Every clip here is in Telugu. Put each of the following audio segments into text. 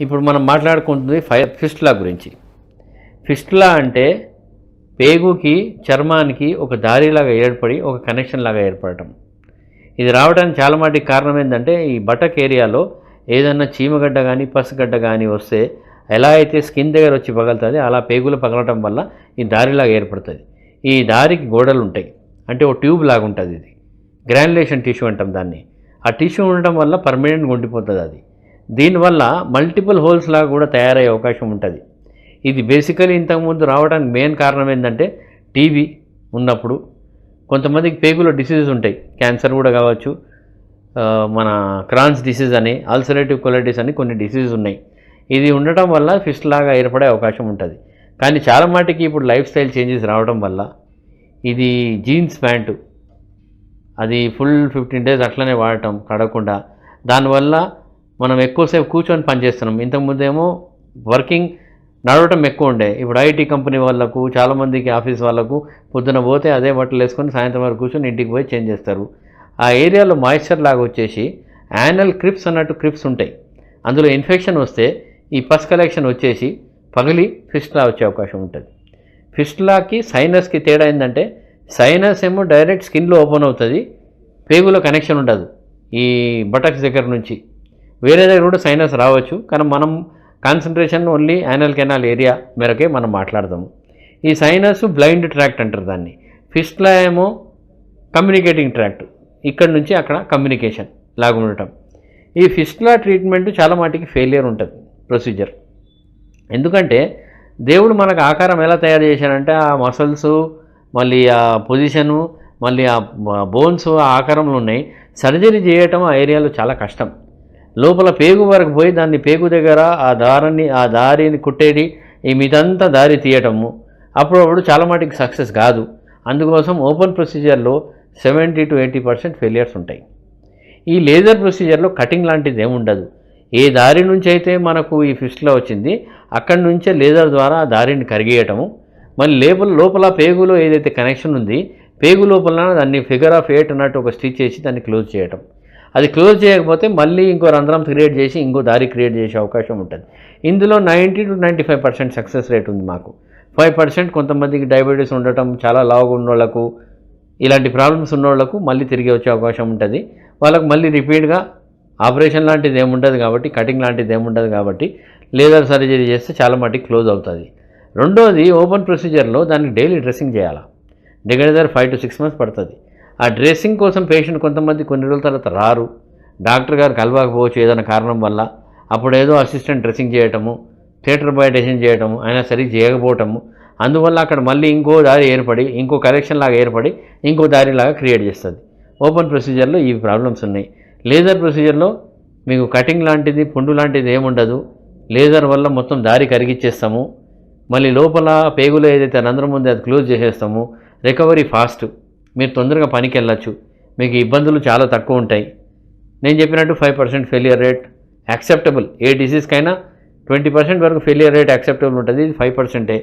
ఇప్పుడు మనం మాట్లాడుకుంటుంది ఫై ఫిస్టులా గురించి. ఫిస్టులా అంటే పేగుకి చర్మానికి ఒక దారిలాగా ఏర్పడి ఒక కనెక్షన్ లాగా ఏర్పడటం. ఇది రావడానికి చాలా మటుకు కారణం ఏంటంటే ఈ బటక్ ఏరియాలో ఏదన్నా చీమగడ్డ కానీ పసుగడ్డ కానీ వస్తే ఎలా అయితే స్కిన్ దగ్గర వచ్చి పగలుతుంది అలా పేగులు పగలటం వల్ల ఈ దారిలాగా ఏర్పడుతుంది. ఈ దారికి గోడలు ఉంటాయి. అంటే ఒక ట్యూబ్ లాగా ఉంటుంది ఇది. గ్రాన్యులేషన్ టిష్యూ అంటాం దాన్ని. ఆ టిష్యూ ఉండటం వల్ల పర్మనెంట్గా ఉండిపోతుంది అది. దీనివల్ల మల్టిపుల్ హోల్స్ లాగా కూడా తయారయ్యే అవకాశం ఉంటుంది. ఇది బేసికలీ ఇంతకుముందు రావడానికి మెయిన్ కారణం ఏంటంటే టీవీ ఉన్నప్పుడు కొంతమందికి పేగులో డిసీజెస్ ఉంటాయి. క్యాన్సర్ కూడా కావచ్చు మన క్రాన్స్ డిసీజ్ అని అల్సరేటివ్ కొలైటిస్ అని కొన్ని డిసీజెస్ ఉన్నాయి. ఇది ఉండటం వల్ల ఫిస్ట్ లాగా ఏర్పడే అవకాశం ఉంటుంది. కానీ చాలా మటుకి ఇప్పుడు లైఫ్ స్టైల్ చేంజెస్ రావడం వల్ల ఇది జీన్స్ ప్యాంటు అది ఫుల్ ఫిఫ్టీన్ డేస్ అట్లనే వాడటం కడగకుండా. దానివల్ల మనం ఎక్కువసేపు కూర్చొని పనిచేస్తున్నాం ఇంతకుముందేమో వర్కింగ్ నడవటం ఎక్కువ ఉండే. ఇప్పుడు ఐటీ కంపెనీ వాళ్ళకు చాలామందికి ఆఫీస్ వాళ్ళకు పొద్దున పోతే అదే బట్టలు వేసుకొని సాయంత్రం వరకు కూర్చొని ఇంటికి పోయి చేంజ్ చేస్తారు. ఆ ఏరియాలో మాయిశ్చర్ లాగా వచ్చేసి యానల్ క్రిప్స్ అన్నట్టు క్రిప్స్ ఉంటాయి. అందులో ఇన్ఫెక్షన్ వస్తే ఈ పస్ కలెక్షన్ వచ్చేసి పగిలి ఫిస్ట్లా వచ్చే అవకాశం ఉంటుంది. ఫిస్ట్లాకి సైనస్కి తేడా ఏంటంటే సైనస్ ఏమో డైరెక్ట్ స్కిన్లో ఓపెన్ అవుతుంది పేగులో కనెక్షన్ ఉండదు. ఈ బటక్స్ దగ్గర నుంచి. వేరే దగ్గర కూడా సైనస్ రావచ్చు కానీ మనం concentration only anal canal area మేరకే మనం మాట్లాడదాము. ఈ సైనస్ బ్లైండ్ ట్రాక్ట్ అంటారు దాన్ని. ఫిస్ట్లా ఏమో కమ్యూనికేటింగ్ ట్రాక్ట్ ఇక్కడ నుంచి అక్కడ కమ్యూనికేషన్ లాగా ఉండటం. ఈ ఫిస్ట్లా ట్రీట్మెంట్ చాలా మాటికి ఫెయిలియర్ ఉంటుంది ప్రొసీజర్ ఎందుకంటే దేవుడు మనకు ఆకారం ఎలా తయారు చేశాడంటే ఆ మసల్స్ మళ్ళీ ఆ పొజిషను మళ్ళీ ఆ బోన్స్ ఆ ఆకారంలో ఉన్నాయి. సర్జరీ చేయటం ఆ ఏరియాలో చాలా కష్టం. లోపల పేగు వరకు పోయి దాన్ని పేగు దగ్గర ఆ దారాన్ని ఆ దారిని కుట్టేది ఈ మిదంతా దారి తీయటము. అప్పుడప్పుడు చాలా మటుకు సక్సెస్ కాదు. అందుకోసం open ప్రొసీజర్లో seventy to eighty percent failures ఉంటాయి. ఈ లేజర్ ప్రొసీజర్లో కటింగ్ లాంటిది ఏముండదు ఏ దారి నుంచి అయితే మనకు ఈ ఫిస్ట్లో వచ్చింది అక్కడి నుంచే లేజర్ ద్వారా ఆ దారిని కరిగేయటము. మళ్ళీ లేబుల్ లోపల పేగులో ఏదైతే కనెక్షన్ ఉంది పేగు లోపల దాన్ని ఫిగర్ ఆఫ్ ఎయిట్ అన్నట్టు ఒక స్టిచ్ చేసి దాన్ని క్లోజ్ చేయటం. అది క్లోజ్ చేయకపోతే మళ్ళీ ఇంకో రంధ్రం క్రియేట్ చేసి ఇంకో దారి క్రియేట్ చేసే అవకాశం ఉంటుంది. ఇందులో ninety to ninety five percent success rate ఉంది మాకు. ఫైవ్ పర్సెంట్ కొంతమందికి డయాబెటీస్ ఉండటం చాలా లావుగా ఉన్న వాళ్ళకు ఇలాంటి ప్రాబ్లమ్స్ ఉన్నోళ్ళకు మళ్ళీ తిరిగి వచ్చే అవకాశం ఉంటుంది. వాళ్ళకు మళ్ళీ రిపీట్గా ఆపరేషన్ లాంటిది ఏముండదు కాబట్టి కటింగ్ లాంటిది ఏముండదు కాబట్టి లేజర్ సర్జరీ చేస్తే చాలా మటుకు క్లోజ్ అవుతుంది. రెండోది ఓపెన్ ప్రొసీజర్లో దానికి డైలీ డ్రెస్సింగ్ చేయాలి. దగ్గర దగ్గర ఫైవ్ టు సిక్స్ మంత్స్ పడుతుంది. ఆ డ్రెస్సింగ్ కోసం పేషెంట్ కొంతమంది కొన్ని రోజుల తర్వాత రారు. డాక్టర్ గారు కలవకపోవచ్చు ఏదైనా కారణం వల్ల. అప్పుడు ఏదో అసిస్టెంట్ డ్రెస్సింగ్ చేయటము థియేటర్ బాయ్ డ్రెస్సింగ్ చేయటము ఆయన సరి చేయకపోవటము. అందువల్ల అక్కడ మళ్ళీ ఇంకో దారి ఏర్పడి ఇంకో కరెక్షన్ లాగా ఏర్పడి ఇంకో దారిలాగా క్రియేట్ చేస్తుంది. ఓపెన్ ప్రొసీజర్లో ఈ ప్రాబ్లమ్స్ ఉన్నాయి. లేజర్ ప్రొసీజర్లో మీకు కటింగ్ లాంటిది పుండు లాంటిది ఏముండదు. లేజర్ వల్ల మొత్తం దారి కరిగిచ్చేస్తాము. మళ్ళీ లోపల పేగులో ఏదైతే రంధ్రం ఉందో అది క్లోజ్ చేసేస్తాము. Recovery fast. మీరు తొందరగా పనికి వెళ్ళచ్చు. మీకు ఇబ్బందులు చాలా తక్కువ ఉంటాయి. నేను చెప్పినట్టు five percent failure rate acceptable. ఏ డిసీజ్కైనా ట్వంటీ పర్సెంట్ వరకు ఫెయిలియర్ రేట్ యాక్సెప్టబుల్ ఉంటుంది. ఇది ఫైవ్ పర్సెంటే.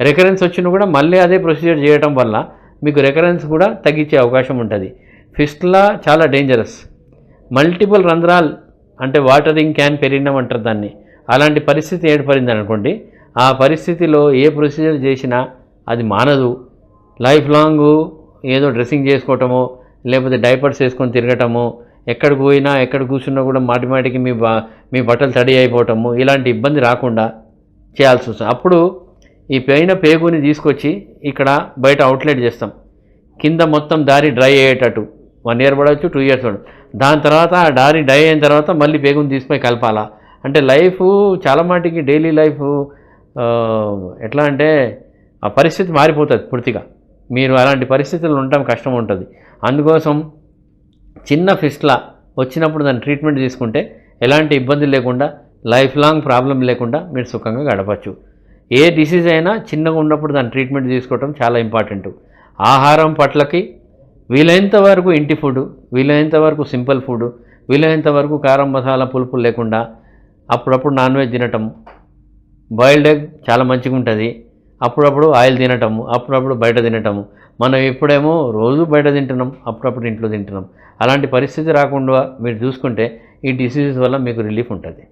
రికరెన్స్ వచ్చినా కూడా మళ్ళీ అదే ప్రొసీజర్ చేయడం వల్ల మీకు రికరెన్స్ కూడా తగ్గించే అవకాశం ఉంటుంది. ఫిస్ట్లా చాలా డేంజరస్. మల్టిపుల్ రంధ్రాలు అంటే వాటరింగ్ క్యాన్ పెరిగినం అంటారు దాన్ని. అలాంటి పరిస్థితి ఏర్పడింది అనుకోండి. ఆ పరిస్థితిలో ఏ ప్రొసీజర్ చేసినా అది మానదు. లైఫ్ లాంగ్ ఏదో డ్రెస్సింగ్ చేసుకోవటమో లేకపోతే డైపర్స్ వేసుకొని తిరగటము ఎక్కడికి పోయినా ఎక్కడ కూర్చున్నా కూడా మాటి మాటికి మీ మీ బట్టలు తడి అయిపోవటము ఇలాంటి ఇబ్బంది రాకుండా చేయాల్సి వస్తుంది. అప్పుడు ఈ పైన పేగుని తీసుకొచ్చి ఇక్కడ బయట అవుట్లెట్ చేస్తాం. కింద మొత్తం దారి డ్రై అయ్యేటట్టు. వన్ ఇయర్ పడవచ్చు టూ ఇయర్స్ పడవచ్చు. దాని తర్వాత ఆ దారి డ్రై అయిన తర్వాత మళ్ళీ పేగుని తీసుకుపోయి కలపాలా. అంటే లైఫ్ చాలా మాటికి డైలీ లైఫ్ ఎట్లా అంటే ఆ పరిస్థితి మారిపోతుంది పూర్తిగా. మీరు అలాంటి పరిస్థితుల్లో ఉండటం కష్టం ఉంటుంది. అందుకోసం చిన్న ఫిస్ట్లా వచ్చినప్పుడు దాని ట్రీట్మెంట్ తీసుకుంటే ఎలాంటి ఇబ్బంది లేకుండా లైఫ్ లాంగ్ ప్రాబ్లం లేకుండా మీరు సుఖంగా గడపచ్చు. ఏ డిసీజ్ అయినా చిన్నగా ఉన్నప్పుడు దాని ట్రీట్మెంట్ తీసుకోవటం చాలా ఇంపార్టెంట్. ఆహారం పట్లకి వీలైనంత వరకు ఇంటి ఫుడ్ వీలైనంత వరకు సింపుల్ ఫుడ్ వీలైనంత వరకు కారం మసాలా పులుపు లేకుండా అప్పుడప్పుడు నాన్ వెజ్ తినటం బాయిల్డ్ ఎగ్ చాలా మంచిగా ఉంటుంది అప్పుడప్పుడు ఆయిల్ తినటము అప్పుడప్పుడు బయట తినటము. మనం ఇప్పుడేమో రోజు బయట తింటున్నాం అప్పుడప్పుడు ఇంట్లో తింటున్నాం. అలాంటి పరిస్థితి రాకుండా మీరు చూసుకుంటే ఈ డిసీజెస్ వల్ల మీకు రిలీఫ్ ఉంటుంది.